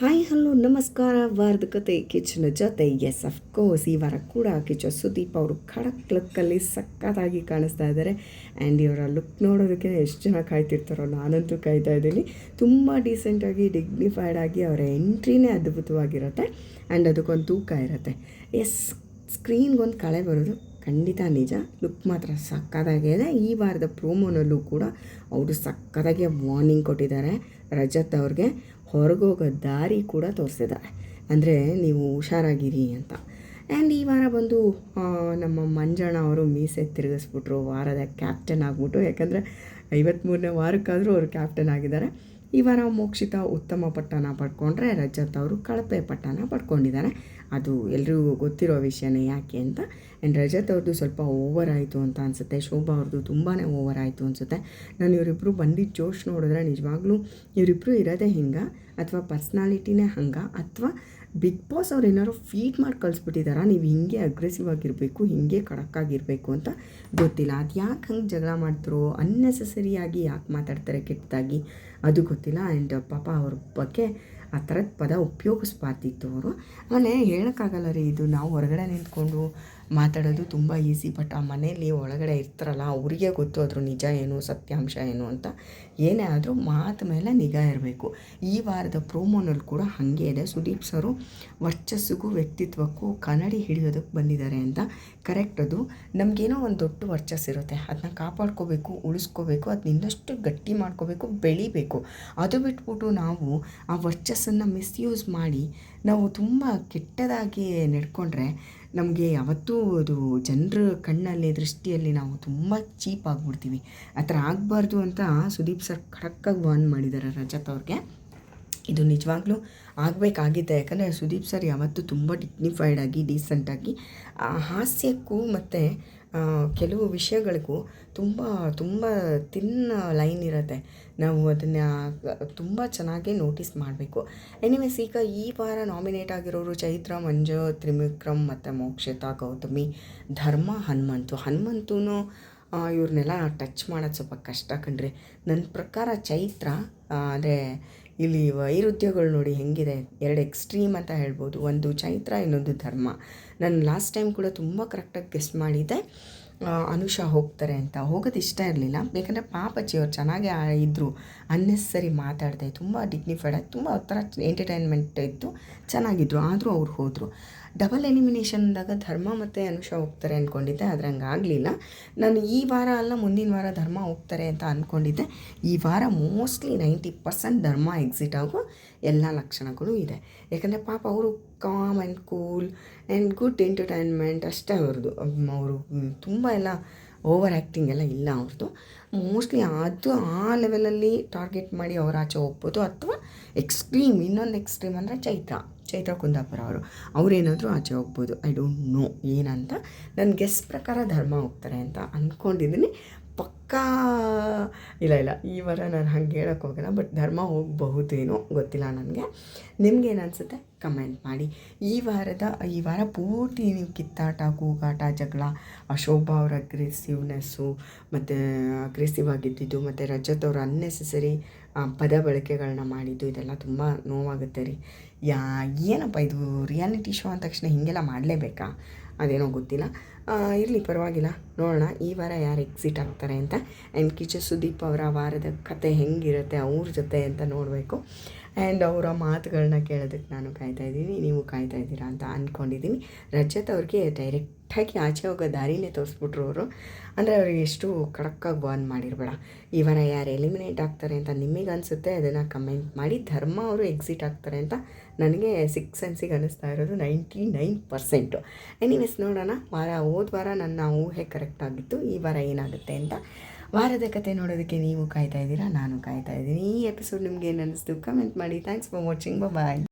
Hi, hello, ನಮಸ್ಕಾರ. ವಾರದ ಕತೆ ಕಿಚನ್ ಜೊತೆ ಎಸ್ ಅಫ್ಕೋರ್ಸ್ ಈ ವಾರ ಕೂಡ ಕಿಚ ಸುದೀಪ್ ಅವರು ಖಡಕ್ ಲುಕ್ಕಲ್ಲಿ ಸಕ್ಕತ್ತಾಗಿ ಕಾಣಿಸ್ತಾ ಇದ್ದಾರೆ. ಆ್ಯಂಡ್ ಇವರ ಲುಕ್ ನೋಡೋದಕ್ಕೆ ಎಷ್ಟು ಜನ ಕಾಯ್ತಿರ್ತಾರೋ ನಾನಂತೂ ಕಾಯ್ತಾ ಇದ್ದೀನಿ. ತುಂಬ ಡೀಸೆಂಟಾಗಿ ಡಿಗ್ನಿಫೈಡ್ ಆಗಿ ಅವರ ಎಂಟ್ರಿನೇ ಅದ್ಭುತವಾಗಿರುತ್ತೆ. ಆ್ಯಂಡ್ ಅದಕ್ಕೊಂದು ತೂಕ ಇರುತ್ತೆ. ಎಸ್ ಸ್ಕ್ರೀನ್ಗೊಂದು ಕಳೆ ಬರೋದು ಖಂಡಿತ ನಿಜ. ಲುಕ್ ಮಾತ್ರ ಸಕ್ಕದಾಗಿದೆ ಈ ವಾರದ ಪ್ರೋಮೋನಲ್ಲೂ ಕೂಡ ಅವರು ಸಕ್ಕದಾಗೆ ವಾರ್ನಿಂಗ್ ಕೊಟ್ಟಿದ್ದಾರೆ. ರಜತ್ ಅವ್ರಿಗೆ ಹೊರಗೋಗೋ ದಾರಿ ಕೂಡ ತೋರಿಸಿದ್ದಾರೆ. ಅಂದರೆ ನೀವು ಹುಷಾರಾಗಿರಿ ಅಂತ. ಆ್ಯಂಡ್ ಈ ವಾರ ಬಂದು ನಮ್ಮ ಮಂಜಣ್ಣ ಅವರು ಮೀಸೆ ತಿರುಗಿಸ್ಬಿಟ್ರು. ವಾರದ ಕ್ಯಾಪ್ಟನ್ ಆಗಿಬಿಟ್ಟು, ಯಾಕಂದರೆ ಐವತ್ತ್ಮೂರನೇ ವಾರಕ್ಕಾದರೂ ಅವರು ಕ್ಯಾಪ್ಟನ್ ಆಗಿದ್ದಾರೆ. ಈ ವಾರ ಮೋಕ್ಷಿತ ಉತ್ತಮ ಪಟ್ಟನ ಪಡ್ಕೊಂಡ್ರೆ ರಜತ್ ಅವರು ಕಳಪೆ ಪಟ್ಟನ ಪಡ್ಕೊಂಡಿದ್ದಾರೆ. ಅದು ಎಲ್ರಿಗೂ ಗೊತ್ತಿರೋ ವಿಷಯನೇ ಯಾಕೆ ಅಂತ. ಆ್ಯಂಡ್ ರಜತ್ ಅವ್ರದ್ದು ಸ್ವಲ್ಪ ಓವರ್ ಆಯಿತು ಅಂತ ಅನಿಸುತ್ತೆ. ಶೋಭಾ ಅವ್ರದ್ದು ತುಂಬಾ ಓವರ್ ಆಯಿತು ಅನಿಸುತ್ತೆ. ನಾನು ಇವರಿಬ್ಬರು ಬಂದಿದ್ದ ಜೋಶ್ ನೋಡಿದ್ರೆ ನಿಜವಾಗ್ಲೂ ಇವರಿಬ್ಬರು ಇರೋದೇ ಹಿಂಗೆ ಅಥವಾ ಪರ್ಸ್ನಾಲಿಟಿನೇ ಹಂಗೆ ಅಥವಾ ಬಿಗ್ ಬಾಸ್ ಅವ್ರು ಏನಾದ್ರು ಫೀಡ್ ಮಾಡಿ ಕಳಿಸ್ಬಿಟ್ಟಿದಾರಾ? ನೀವು ಹಿಂಗೆ ಅಗ್ರೆಸಿವ್ ಆಗಿರಬೇಕು, ಹಿಂಗೆ ಖಡಕ್ಕಾಗಿರಬೇಕು ಅಂತ ಗೊತ್ತಿಲ್ಲ. ಅದು ಯಾಕೆ ಹಂಗೆ ಜಗಳ ಮಾಡ್ತಾರೋ? ಅನ್ನೆಸೆಸರಿಯಾಗಿ ಯಾಕೆ ಮಾತಾಡ್ತಾರೆ ಕೆಟ್ಟದಾಗಿ? ಅದು ಗೊತ್ತಿಲ್ಲ. ಆ್ಯಂಡ್ ಪಾಪ ಅವ್ರ ಬಗ್ಗೆ ಆ ಥರದ ಪದ ಉಪಯೋಗಿಸ್ಬಾರ್ದಿತ್ತು ಅವರು. ಆಮೇಲೆ ಹೇಳೋಕ್ಕಾಗಲ್ಲ ರೀ ಇದು ನಾವು ಹೊರಗಡೆ ನಿಂತ್ಕೊಂಡು ಮಾತಾಡೋದು ತುಂಬ ಈಸಿ ಬಟ್ ಆ ಮನೆಯಲ್ಲಿ ಒಳಗಡೆ ಇರ್ತಾರಲ್ಲ, ಅವರಿಗೆ ಗೊತ್ತು ಅದ್ರ ನಿಜ ಏನು, ಸತ್ಯಾಂಶ ಏನು ಅಂತ. ಏನೇ ಆದರೂ ಮಾತು ಮೇಲೆ ನಿಗಾ ಇರಬೇಕು. ಈ ವಾರದ ಪ್ರೋಮೋನಲ್ಲಿ ಕೂಡ ಹಾಗೆ ಇದೆ. ಸುದೀಪ್ ಸರು ವರ್ಚಸ್ಸಿಗೂ ವ್ಯಕ್ತಿತ್ವಕ್ಕೂ ಕನ್ನಡಿ ಹಿಡಿಯೋದಕ್ಕೆ ಬಂದಿದ್ದಾರೆ ಅಂತ. ಕರೆಕ್ಟ್ ಅದು. ನಮಗೇನೋ ಒಂದು ದೊಡ್ಡ ವರ್ಚಸ್ಸಿರುತ್ತೆ ಅದನ್ನ ಕಾಪಾಡ್ಕೋಬೇಕು, ಉಳಿಸ್ಕೋಬೇಕು ಅದನ್ನ ಇನ್ನಷ್ಟು ಗಟ್ಟಿ ಮಾಡ್ಕೋಬೇಕು, ಬೆಳಿಬೇಕು. ಅದು ಬಿಟ್ಬಿಟ್ಟು ನಾವು ಆ ವರ್ಚಸ್ಸನ್ನು ಮಿಸ್ಯೂಸ್ ಮಾಡಿ ನಾವು ತುಂಬ ಕೆಟ್ಟದಾಗಿ ನಡ್ಕೊಂಡ್ರೆ ನಮಗೆ ಯಾವತ್ತೂ ಅದು ಜನರ ಕಣ್ಣಲ್ಲಿ, ದೃಷ್ಟಿಯಲ್ಲಿ ನಾವು ತುಂಬ ಚೀಪ್ ಆಗಿಬಿಡ್ತೀವಿ. ಆ ಥರ ಆಗಬಾರ್ದು ಅಂತ ಸುದೀಪ್ ಸರ್ ಖಡಕ್ಕಾಗಿ ವಾರ್ನ್ ಮಾಡಿದ್ದಾರೆ ರಜತ್ ಅವ್ರಿಗೆ. ಇದು ನಿಜವಾಗ್ಲೂ ಆಗಬೇಕಾಗಿದೆ. ಯಾಕಂದರೆ ಸುದೀಪ್ ಸರ್ ಯಾವತ್ತೂ ತುಂಬ ಡಿಗ್ನಿಫೈಡ್ ಆಗಿ ಡೀಸೆಂಟಾಗಿ ಹಾಸ್ಯಕ್ಕೂ ಮತ್ತು ಕೆಲವು ವಿಷಯಗಳಿಗೂ ತುಂಬ ತುಂಬ ತಿನ್ ಲೈನ್ ಇರುತ್ತೆ. ನಾವು ಅದನ್ನು ತುಂಬ ಚೆನ್ನಾಗಿ ನೋಟಿಸ್ ಮಾಡಬೇಕು. ಎನಿವೇಸ್ ಈಗ ಈ ವಾರ ನಾಮಿನೇಟ್ ಆಗಿರೋರು ಚೈತ್ರ, ಮಂಜು, ತ್ರಿವಿಕ್ರಮ್ ಮತ್ತು ಮೋಕ್ಷತಾ, ಗೌತಮಿ, ಧರ್ಮ, ಹನುಮಂತು. ಹನುಮಂತೂ ಇವ್ರನ್ನೆಲ್ಲ ಟಚ್ ಮಾಡೋದು ಸ್ವಲ್ಪ ಕಷ್ಟ ಕಣ್ರಿ. ನನ್ನ ಪ್ರಕಾರ ಚೈತ್ರ ಅಂದರೆ ಇಲ್ಲಿ ವೈರುಧ್ಯಗಳು ನೋಡಿ ಹೆಂಗಿದೆ. ಎರಡು ಎಕ್ಸ್ಟ್ರೀಮ್ ಅಂತ ಹೇಳ್ಬೋದು. ಒಂದು ಚೈತ್ರ, ಇನ್ನೊಂದು ಧರ್ಮ. ನಾನು ಲಾಸ್ಟ್ ಟೈಮ್ ಕೂಡ ತುಂಬ ಕರೆಕ್ಟಾಗಿ ಗೆಸ್ಟ್ ಮಾಡಿದ್ದೆ. ಅನುಷಾ ಹೋಗ್ತಾರೆ ಅಂತ. ಹೋಗೋದು ಇಷ್ಟ ಇರಲಿಲ್ಲ. ಯಾಕಂದರೆ ಪಾಪಚ್ಚಿ ಅವ್ರು ಚೆನ್ನಾಗೇ ಇದ್ದರು ಅನ್ನೆಸರಿ ಮಾತಾಡಿದೆ ತುಂಬ ಡಿಗ್ನಿಫೈಡ್ ಆಗಿ, ತುಂಬ ಒಂಥರ ಥರ ಎಂಟರ್ಟೈನ್ಮೆಂಟ್ ಇತ್ತು. ಚೆನ್ನಾಗಿದ್ರು. ಆದರೂ ಅವ್ರು ಹೋದರು. ಡಬಲ್ ಎಲಿಮಿನೇಷನ್ ಅಂದಾಗ ಧರ್ಮ ಮತ್ತು ಅನುಷ ಹೋಗ್ತಾರೆ ಅಂದ್ಕೊಂಡಿದ್ದೆ ಆದರೆ ಹಂಗೆ ಆಗಲಿಲ್ಲ ನಾನು ಈ ವಾರ ಅಲ್ಲ, ಮುಂದಿನ ವಾರ ಧರ್ಮ ಹೋಗ್ತಾರೆ ಅಂತ ಅಂದ್ಕೊಂಡಿದ್ದೆ ಈ ವಾರ mostly ninety percent Dharma exit ಆಗೋ ಎಲ್ಲ ಲಕ್ಷಣಗಳು ಇದೆ. ಯಾಕಂದರೆ ಪಾಪ ಅವರು calm and cool and good entertainment ಅಷ್ಟೇ ಅವ್ರದ್ದು. ಅವರು ತುಂಬ ಎಲ್ಲ ಓವರ್ ಆ್ಯಕ್ಟಿಂಗ್ ಎಲ್ಲ ಇಲ್ಲ ಅವ್ರದ್ದು. ಮೋಸ್ಟ್ಲಿ ಅದು ಆ ಲೆವೆಲಲ್ಲಿ ಟಾರ್ಗೆಟ್ ಮಾಡಿ ಅವ್ರು ಆಚೆ ಹೋಗ್ಬೋದು, ಅಥವಾ ಎಕ್ಸ್ಟ್ರೀಮ್ ಇನ್ನೊಂದು ಎಕ್ಸ್ಟ್ರೀಮ್ ಅಂದರೆ ಚೈತ್ರ. ಚೈತ್ರ ಕುಂದಾಪುರ ಅವರು ಅವ್ರೇನಾದರೂ ಆಚೆ ಹೋಗ್ಬೋದು. ಐ ಡೋಂಟ್ ನೋ ಏನಂತ? ನನ್ನ ಗೆಸ್ ಪ್ರಕಾರ ಧರ್ಮ ಹೋಗ್ತಾರೆ ಅಂತ ಅಂದ್ಕೊಂಡಿದ್ದೀನಿ ಪಕ್ಕಾ ಇಲ್ಲ ಇಲ್ಲ. ಈ ವಾರ ನಾನು ಹಂಗೆ ಹೇಳೋಕ್ಕೆ ಹೋಗಲ್ಲ ಬಟ್ ಧರ್ಮ ಹೋಗಬಹುದೇನೋ ಗೊತ್ತಿಲ್ಲ ನನಗೆ. ನಿಮ್ಗೇನು ಅನಿಸುತ್ತೆ? ಕಮೆಂಟ್ ಮಾಡಿ. ಈ ವಾರದ, ಈ ವಾರ ಪೂರ್ತಿ ನೀವು ಕಿತ್ತಾಟ, ಕೂಗಾಟ, ಜಗಳ, ಅಶೋಭಾ ಅವ್ರ ಅಗ್ರೆಸಿವ್ನೆಸ್ಸು ಮತ್ತು ಅಗ್ರೆಸಿವ್ ಆಗಿದ್ದಿದ್ದು, ಮತ್ತು ರಜತ್ ಅವ್ರ ಅನ್ನೆಸೆಸರಿ ಪದ ಬಳಕೆಗಳನ್ನ ಮಾಡಿದ್ದು, ಇದೆಲ್ಲ ತುಂಬ ನೋವಾಗುತ್ತೆ ರೀ. ಯಾ, ಏನಪ್ಪ ಇದು ರಿಯಾಲಿಟಿ ಶೋ ಅಂದ ತಕ್ಷಣ ಹೀಗೆಲ್ಲ ಮಾಡಲೇಬೇಕಾ? ಅದೇನೋ ಗೊತ್ತಿಲ್ಲ. ಇರಲಿ, ಪರವಾಗಿಲ್ಲ. ನೋಡೋಣ, ಈ ವಾರ ಯಾರು ಎಕ್ಸಿಟ್ ಆಗ್ತಾರೆ ಅಂತ. ಆ್ಯಂಡ್ ಕಿಚ ಸುದೀಪ್ ಅವರ ವಾರದ ಕತೆ ಹೆಂಗಿರುತ್ತೆ, ಅವ್ರ ಜೊತೆ ಅಂತ ನೋಡಬೇಕು. ಆ್ಯಂಡ್ ಅವರ ಮಾತುಗಳನ್ನ ಕೇಳೋದಕ್ಕೆ ನಾನು ಕಾಯ್ತಾ ಇದ್ದೀನಿ ನೀವು ಕಾಯ್ತಾ ಇದ್ದೀರಾ ಅಂತ ಅಂದ್ಕೊಂಡಿದ್ದೀನಿ ರಜತ್ ಅವ್ರಿಗೆ ಡೈರೆಕ್ಟಾಗಿ ಆಚೆ ಹೋಗೋ ದಾರಿನೇ ತೋರಿಸ್ಬಿಟ್ರು ಅವರು. ಅಂದರೆ ಅವ್ರಿಗೆ ಎಷ್ಟು ಖಡಕ್ಕಾಗಿ ಬಾನ್ ಮಾಡಿರಬೇಡ. ವಾರ ಯಾರು ಎಲಿಮಿನೇಟ್ ಆಗ್ತಾರೆ ಅಂತ ನಿಮಗೆ ಅನಿಸುತ್ತೆ, ಅದನ್ನು ಕಮೆಂಟ್ ಮಾಡಿ ಧರ್ಮ ಅವರು ಎಕ್ಸಿಟ್ ಆಗ್ತಾರೆ ಅಂತ ನನಗೆ ಸಿಕ್ಸ್ ಸೆನ್ಸಿಗೆ ಅನ್ನಿಸ್ತಾ ಇರೋದು ನೈಂಟಿ ನೈನ್ ಪರ್ಸೆಂಟು ಎನಿವೇಸ್ ನೋಡೋಣ, ವಾರ, ಹೋದ ವಾರ ನನ್ನ ಊಹೆ ಕರೆಕ್ಟ್ ಆಗಿತ್ತು, ಈ ವಾರ ಏನಾಗುತ್ತೆ ಅಂತ. ವಾರದ ಕತೆ ನೋಡೋದಕ್ಕೆ ನೀವು ಕಾಯ್ತಾ ಇದ್ದೀರಾ, ನಾನು ಕಾಯ್ತಾ ಇದ್ದೀನಿ. ಈ ಎಪಿಸೋಡ್ ನಿಮ್ಗೆ ಏನು ಅನ್ನಿಸ್ತು ಕಮೆಂಟ್ ಮಾಡಿ. Thanks for watching bye